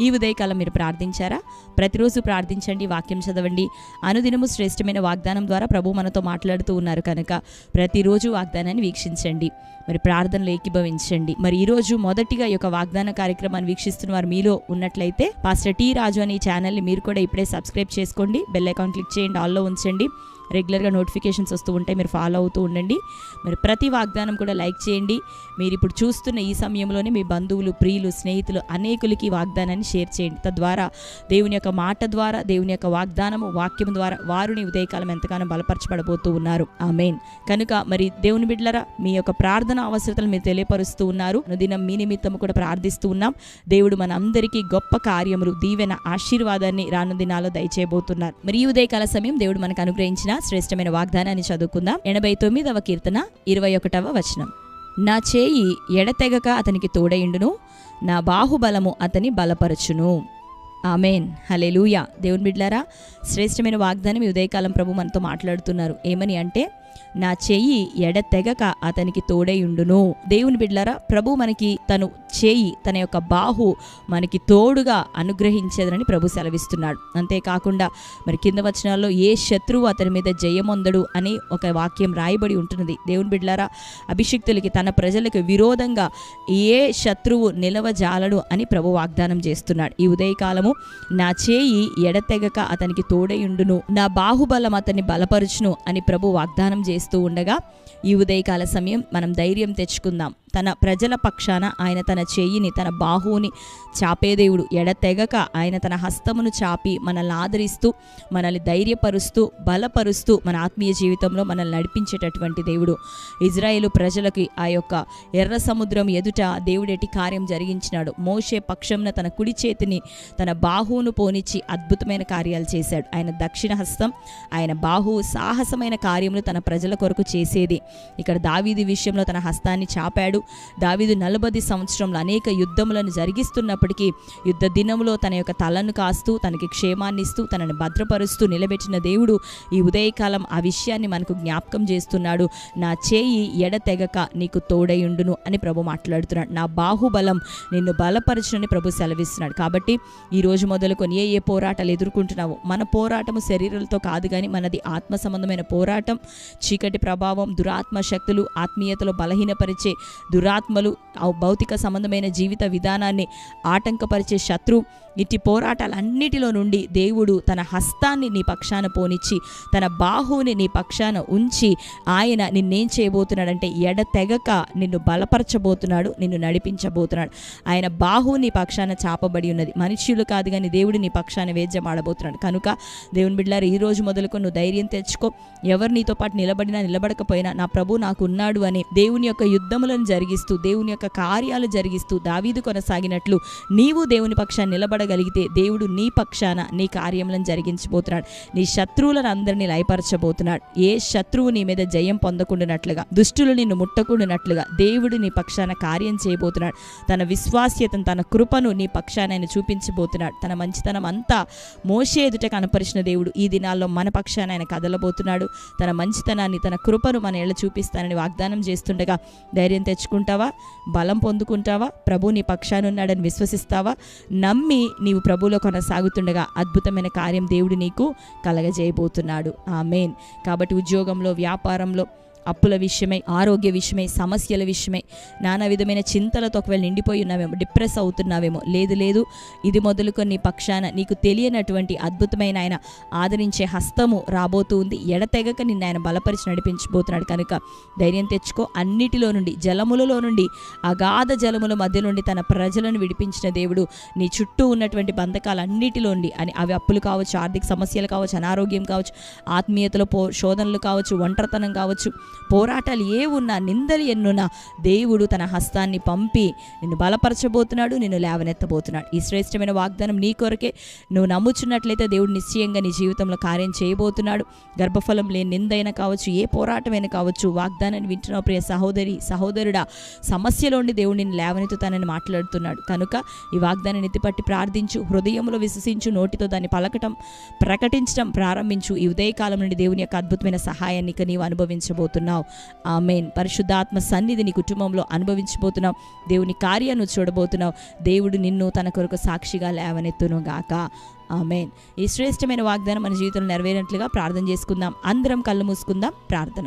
ఈ ఉదయకాలం మీరు ప్రార్థించారా? ప్రతిరోజు ప్రార్థించండి వాక్యం చదవండి. అనుదినము శ్రేష్టమైన వాగ్దానం ద్వారా ప్రభు మనతో మాట్లాడుతూ ఉన్నారు కనుక ప్రతిరోజు వాగ్దానాన్ని వీక్షించండి. మరి ప్రార్థనలు ఏకీభవించండి. మరి ఈరోజు మొదటిగా ఈ యొక్క వాగ్దాన కార్యక్రమాన్ని వీక్షిస్తున్న వారు మీలో ఉన్నట్లయితే పాస్టర్ టీ రాజు అనే ఛానల్ని మీరు కూడా ఇప్పుడే సబ్స్క్రైబ్ చేసుకోండి. బెల్ అకౌంట్ క్లిక్ చేయండి ఆల్లో ఉంచండి. రెగ్యులర్గా నోటిఫికేషన్స్ వస్తూ ఉంటాయి. మీరు ఫాలో అవుతూ ఉండండి. మరి ప్రతి వాగ్దానం కూడా లైక్ చేయండి. మీరు ఇప్పుడు చూస్తున్న ఈ సమయంలోనే మీ బంధువులు ప్రియులు స్నేహితులు అనేకులకి వాగ్దానాన్ని షేర్ చేయండి. తద్వారా దేవుని యొక్క మాట ద్వారా దేవుని యొక్క వాగ్దానము వాక్యం ద్వారా వారిని ఉదయకాలం ఎంతగానో బలపరచబడబోతూ ఉన్నారు. ఆ మెయిన్ కనుక మరి దేవుని బిడ్డలరా మీ యొక్క ప్రార్థన అవసరతలు మీరు తెలియపరుస్తూ ఉన్నారు. అనుదినం మీ నిమిత్తం కూడా ప్రార్థిస్తూ ఉన్నాం. దేవుడు మన అందరికీ గొప్ప కార్యములు దీవెన ఆశీర్వాదాన్ని రానుదినాల్లో దయచేయబోతున్నారు. మరి ఈ ఉదయకాల సమయం దేవుడు మనకు అనుగ్రహించిన శ్రేష్టమైన వాగ్దానాన్ని చదువుకుందాం. ఎనభై తొమ్మిదవ కీర్తన ఇరవై ఒకటవ వచనం. నా చేయి ఎడతెగక అతనికి తోడయిండును నా బాహుబలము అతని బలపరచును. ఆమెన్. హలెలూయా దేవుని బిడ్లారా శ్రేష్టమైన వాగ్దానం ఈ ఉదయకాలం ప్రభు మనతో మాట్లాడుతున్నారు. ఏమని అంటే నా చెయ్యి ఎడతెగక అతనికి తోడైయుండును. దేవుని బిడ్లారా ప్రభు మనకి తను చేయి తన యొక్క బాహు మనకి తోడుగా అనుగ్రహించేదని ప్రభు సెలవిస్తున్నాడు. అంతేకాకుండా మరి కింద వచనాల్లో ఏ శత్రువు అతని మీద జయమొందడు అని ఒక వాక్యం రాయబడి ఉంటున్నది. దేవుని బిడ్లారా అభిషిక్తులకి తన ప్రజలకు విరోధంగా ఏ శత్రువు నిలవజాలడు అని ప్రభు వాగ్దానం చేస్తున్నాడు. ఈ ఉదయకాలము నా చేయి ఎడతెగక అతనికి తోడయుండును నా బాహుబలం అతన్ని బలపరుచును అని ప్రభు వాగ్దానం చేస్తూ ఉండగా ఈ ఉదయకాల సమయం మనం ధైర్యం తెచ్చుకుందాం. తన ప్రజల పక్షాన ఆయన తన చెయ్యిని తన బాహువుని చాపే దేవుడు. ఎడతెగక ఆయన తన హస్తమును చాపి మనల్ని ఆదరిస్తూ మనల్ని ధైర్యపరుస్తూ బలపరుస్తూ మన ఆత్మీయ జీవితంలో మనల్ని నడిపించేటటువంటి దేవుడు. ఇజ్రాయేలు ప్రజలకి ఆ యొక్క ఎర్ర సముద్రం ఎదుట దేవుడెటి కార్యం జరిగించినాడు. మోషే పక్షంన తన కుడి చేతిని తన బాహువును పోనిచ్చి అద్భుతమైన కార్యాలు చేశాడు. ఆయన దక్షిణ హస్తం ఆయన బాహువు సాహసమైన కార్యములు తన ప్రజల కొరకు చేసేది. ఇక్కడ దావీది విషయంలో తన హస్తాన్ని చాపాడు. దావీదు నలభై సంవత్సరంలో అనేక యుద్ధములను జరిగిస్తున్నప్పటికీ యుద్ధ దినములో తన యొక్క తలను కాస్తూ తనకి క్షేమాన్ని ఇస్తూ తనని భద్రపరుస్తూ నిలబెట్టిన దేవుడు ఈ ఉదయకాలం ఆ విషయాన్ని మనకు జ్ఞాపకం చేస్తున్నాడు. నా చేయి ఎడతెగక నీకు తోడయుండును అని ప్రభు మాట్లాడుతున్నాడు. నా బాహుబలం నిన్ను బలపరచునని ప్రభు సెలవిస్తున్నాడు. కాబట్టి ఈ రోజు మొదలుకొని ఏ ఏ పోరాటాలు ఎదుర్కొంటున్నావో మన పోరాటము శరీరాలతో కాదు కానీ మనది ఆత్మ సంబంధమైన పోరాటం చీకటి ప్రభావం దురాత్మ శక్తులు ఆత్మీయతలో బలహీనపరిచే దురాత్మలు భౌతిక సంబంధమైన జీవిత విధానాన్ని ఆటంకపరిచే శత్రు. ఇట్టి పోరాటాలన్నిటిలో నుండి దేవుడు తన హస్తాన్ని నీ పక్షాన పోనిచ్చి తన బాహువుని నీ పక్షాన ఉంచి ఆయన నిన్నేం చేయబోతున్నాడంటే ఎడతెగక నిన్ను బలపరచబోతున్నాడు నిన్ను నడిపించబోతున్నాడు. ఆయన బాహువు నీ పక్షాన చాపబడి ఉన్నది. మనుష్యులు కాదు కానీ దేవుడు నీ పక్షాన వేద్యమాడబోతున్నాడు. కనుక దేవుని బిడ్డారు ఈ రోజు మొదలుకొని నువ్వు ధైర్యం తెచ్చుకో. ఎవరు నీతో పాటు నిలబడినా నిలబడకపోయినా నా ప్రభు నాకు ఉన్నాడు అని దేవుని యొక్క యుద్ధములను జరిగిస్తూ దేవుని యొక్క కార్యాలు జరిగిస్తూ దావీదు కొనసాగినట్లు నీవు దేవుని పక్షాన్ని నిలబడగలిగితే దేవుడు నీ పక్షాన నీ కార్యములను జరిగించబోతున్నాడు. నీ శత్రువులను అందరినీ లయపరచబోతున్నాడు. ఏ శత్రువు నీ మీద జయం పొందకుండానట్లుగా దుష్టులు నిన్ను ముట్టకుండానట్లుగా దేవుడు నీ పక్షాన కార్యం చేయబోతున్నాడు. తన విశ్వాస్యతను తన కృపను నీ పక్షాన ఆయన చూపించబోతున్నాడు. తన మంచితనం అంతా మోసే ఎదుట కనపరిచిన దేవుడు ఈ దినాల్లో మన పక్షాన ఆయన కదలబోతున్నాడు. తన మంచితనాన్ని తన కృపను మన ఏళ్ళ చూపిస్తానని వాగ్దానం చేస్తుండగా ధైర్యం తెచ్చుకుంటావా బలం పొందుకుంటావా? ప్రభు నీ పక్షానున్నాడని విశ్వసిస్తావా? నమ్మి నీవు ప్రభులో కొనసాగుతుండగా అద్భుతమైన కార్యం దేవుడు నీకు కలగజేయబోతున్నాడు. ఆ మెయిన్ కాబట్టి ఉద్యోగంలో వ్యాపారంలో అప్పుల విషయమై ఆరోగ్య విషయమై సమస్యల విషయమై నానా విధమైన చింతలతో ఒకవేళ నిండిపోయి ఉన్నావేమో డిప్రెస్ అవుతున్నావేమో లేదు లేదు ఇది మొదలుకొని నీ పక్షాన నీకు తెలియనటువంటి అద్భుతమైన ఆయన ఆదరించే హస్తము రాబోతూ ఉంది. ఎడతెగక నిన్ను ఆయన బలపరిచి నడిపించబోతున్నాడు. కనుక ధైర్యం తెచ్చుకో. అన్నిటిలో నుండి జలములలో నుండి అగాధ జలముల మధ్య నుండి తన ప్రజలను విడిపించిన దేవుడు నీ చుట్టూ ఉన్నటువంటి బంధకాలన్నిటిలో నుండి అని అవి అప్పులు కావచ్చు ఆర్థిక సమస్యలు కావచ్చు అనారోగ్యం కావచ్చు ఆత్మీయతలో పో శోధనలు కావచ్చు ఒంటరితనం కావచ్చు పోరాటాలు ఏ ఉన్నా నిందలు ఎన్నున్నా దేవుడు తన హస్తాన్ని పంపి నిన్ను బలపరచబోతున్నాడు నిన్ను లేవనెత్తబోతున్నాడు. ఈ శ్రేష్టమైన వాగ్దానం నీ కొరకే. నువ్వు నమ్ముచున్నట్లయితే దేవుడు నిశ్చయంగా నీ జీవితంలో కార్యం చేయబోతున్నాడు. గర్భఫలం లేని నిందైనా కావచ్చు ఏ పోరాటమైనా కావచ్చు వాగ్దానాన్ని వింటున్న ప్రియ సహోదరి సహోదరుడా. సమస్యలోండి దేవుడు నిన్ను లేవనెత్తుతానని మాట్లాడుతున్నాడు. కనుక ఈ వాగ్దానాన్ని ఎత్తిపట్టి ప్రార్థించు హృదయంలో విశ్వసించు నోటితో దాన్ని పలకటం ప్రకటించడం ప్రారంభించు. ఈ ఉదయకాలం నుండి దేవుని యొక్క అద్భుతమైన సహాయాన్ని ఇక నీవు అనుభవించబోతున్నావు. ఆమెన్. పరిశుద్ధాత్మ సన్నిధి నీ కుటుంబంలో అనుభవించబోతున్నావు. దేవుని కార్యాన్ని చూడబోతున్నావు. దేవుడు నిన్ను తన కొరకు సాక్షిగా లేవనెత్తును గాక. ఆమెన్. ఈ శ్రేష్టమైన వాగ్దానం మన జీవితంలో నెరవేరినట్లుగా ప్రార్థన చేసుకుందాం. అందరం కళ్ళు మూసుకుందాం. ప్రార్థన.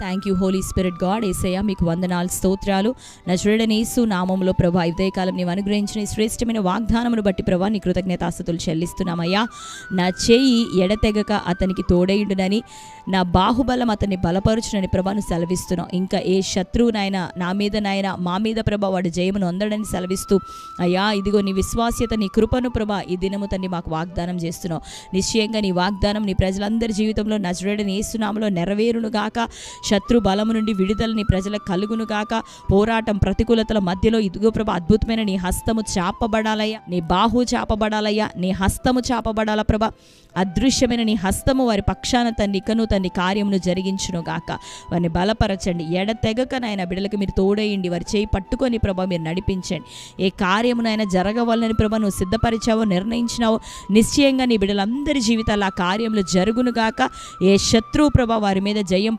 Thank you Holy Spirit God Yesayya మీకు వందనాలు స్తోత్రాలు. నజరుడని యేసు నామంలో ప్రభా కాలం నీవు అనుగ్రహించిన శ్రేష్టమైన వాగ్దానమును బట్టి ప్రభా నీ కృతజ్ఞతాస్తుతులు చెల్లిస్తున్నామయ్యా. నా చేయి ఎడతెగక అతనికి తోడైండునని నా బాహుబలం అతన్ని బలపరుచునని ప్రభాను సెలవిస్తున్నాం ఇంకా ఏ శత్రువునైనా నా మీద నాయన మా మీద ప్రభా వాడు జయమును అందడని సెలవిస్తూ అయ్యా ఇదిగో నీ విశ్వాస్యత నీ కృపను ప్రభా ఈ దినము తండ్రి మాకు వాగ్దానం చేస్తున్నావు. నిశ్చయంగా నీ వాగ్దానం నీ ప్రజలందరి జీవితంలో నజరుడని ఏసునామలో నెరవేరును గాక. శత్రు బలము నుండి విడుదలని ప్రజలకు కలుగును గాక. పోరాటం ప్రతికూలతల మధ్యలో ఇదిగో ప్రభా అద్భుతమైన నీ హస్తము చాపబడాలయ్యా. నీ బాహు చాపబడాలయ్యా. నీ హస్తము చాపబడాల ప్రభ. అదృశ్యమైన నీ హస్తము వారి పక్షాన తన్ని ఇకను తన్ని కార్యమును జరిగించును గాక. వారిని బలపరచండి. ఎడతెగక నాయన బిడ్డలకు మీరు తోడేయండి. వారి చేయి పట్టుకొని ప్రభ మీరు నడిపించండి. ఏ కార్యమునైనా జరగవాలని ప్రభ నువ్వు సిద్ధపరిచావో నిర్ణయించినావో నిశ్చయంగా నీ బిడ్డలందరి జీవితాలు ఆ కార్యములు జరుగునుగాక ఏ శత్రువు ప్రభ వారి మీద జయం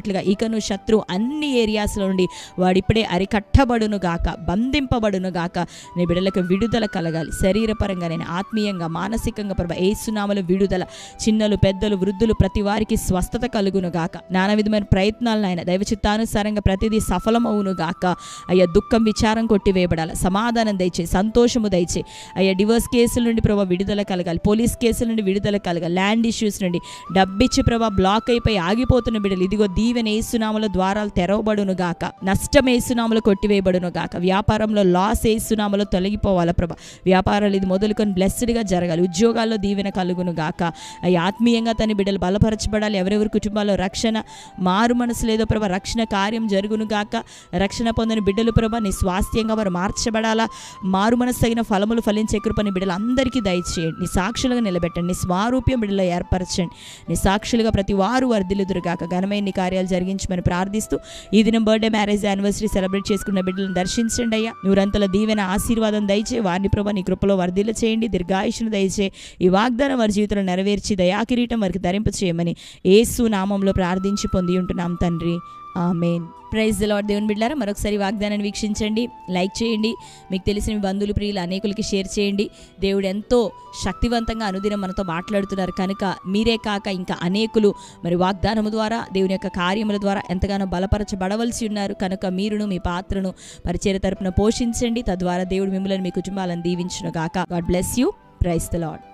పొందకూడనట్లుగా ఇకను శత్రువు అన్ని ఏరియాస్లో నుండి వాడిప్పుడే అరికట్టబడును గాక బంధింపబడును గాక నీ బిడ్డలకు విడుదల కలగాలి. శరీరపరంగా నేను ఆత్మీయంగా మానసికంగా ప్రభా ఏసునామలు విడుదల చిన్నలు పెద్దలు వృద్ధులు ప్రతి వారికి స్వస్థత కలుగును గాక. నానా విధమైన ప్రయత్నాలను ఆయన దైవ చిత్తానుసారంగా ప్రతిదీ సఫలమవును గాక. అయ్యా దుఃఖం విచారం కొట్టివేయబడాలి సమాధానం దయచే సంతోషము దయచే. అయ్యా డివోర్స్ కేసుల నుండి ప్రభా విడుదల కలగాలి. పోలీస్ కేసుల నుండి విడుదల కలగాలి. ల్యాండ్ ఇష్యూస్ నుండి డబ్బిచ్చి ప్రభా బ్లాక్ అయిపోయి ఆగిపోతున్న బిడ్డలు ఇదిగో దీ ఏసునామల ద్వారాలు తెరవబడును గాక. నష్టమేసునాములు కొట్టివేయబడును గాక. వ్యాపారంలో లాస్ ఏసునామలో తొలగిపోవాలి ప్రభా. వ్యాపారాలు ఇది మొదలుకొని బ్లెస్డ్గా జరగాలి. ఉద్యోగాల్లో దీవెన కలుగును గాక. అవి ఆత్మీయంగా తన బిడ్డలు బలపరచబడాలి. ఎవరెవరి కుటుంబాల్లో రక్షణ మారు మనసు లేదో ప్రభా. రక్షణ కార్యం జరుగును గాక. రక్షణ పొందని బిడ్డలు ప్రభా నీ స్వాస్థ్యంగా వారు మార్చబడాలా. మారు మనసు తగిన ఫలములు ఫలించే కృపని బిడ్డలు అందరికీ దయచేయండి. నీ సాక్షులుగా నిలబెట్టండి. నీ స్వారూప్యం బిడ్డలో ఏర్పరచండి. నీ సాక్షులుగా ప్రతి వారు వర్ధిల్లుదురుగాక ఘనమైన నీ కార్యాలు జరిగించమని ప్రార్థిస్తూ ఈ దినం బర్త్డే మ్యారేజ్ యానివర్సరీ సెలబ్రేట్ చేసుకున్న బిడ్డలను దర్శించండి అయ్యా. నూరంతల దీవెన ఆశీర్వాదం దయచే వారిని ప్రభా నీ కృపలో వర్ధిల్ల చేయండి దీర్ఘాయుషును దయచే ఈ వాగ్దానం వారి జీవితంలో నెరవేర్చి దయాకిరీటం వారికి ధరింప చేయమని ఏసు నామంలో ప్రార్థించి పొంది ఉంటున్నాం తండ్రి. ఆమెన్. ప్రైజ్ లాడ్ దేవుని బిడ్డారా మరొకసారి వాగ్దానాన్ని వీక్షించండి లైక్ చేయండి మీకు తెలిసిన మీ బంధువులు ప్రియులు అనేకులకి షేర్ చేయండి. దేవుడు ఎంతో శక్తివంతంగా అనుదినం మనతో మాట్లాడుతున్నారు. కనుక మీరే కాక ఇంకా అనేకులు మరి వాగ్దానము ద్వారా దేవుని యొక్క కార్యముల ద్వారా ఎంతగానో బలపరచబడవలసి ఉన్నారు. కనుక మీరును మీ పాత్రను పరిచయ తరపున పోషించండి. తద్వారా దేవుడు మిమ్మల్ని మీ కుటుంబాలను దీవించును గాక God bless you praise the Lord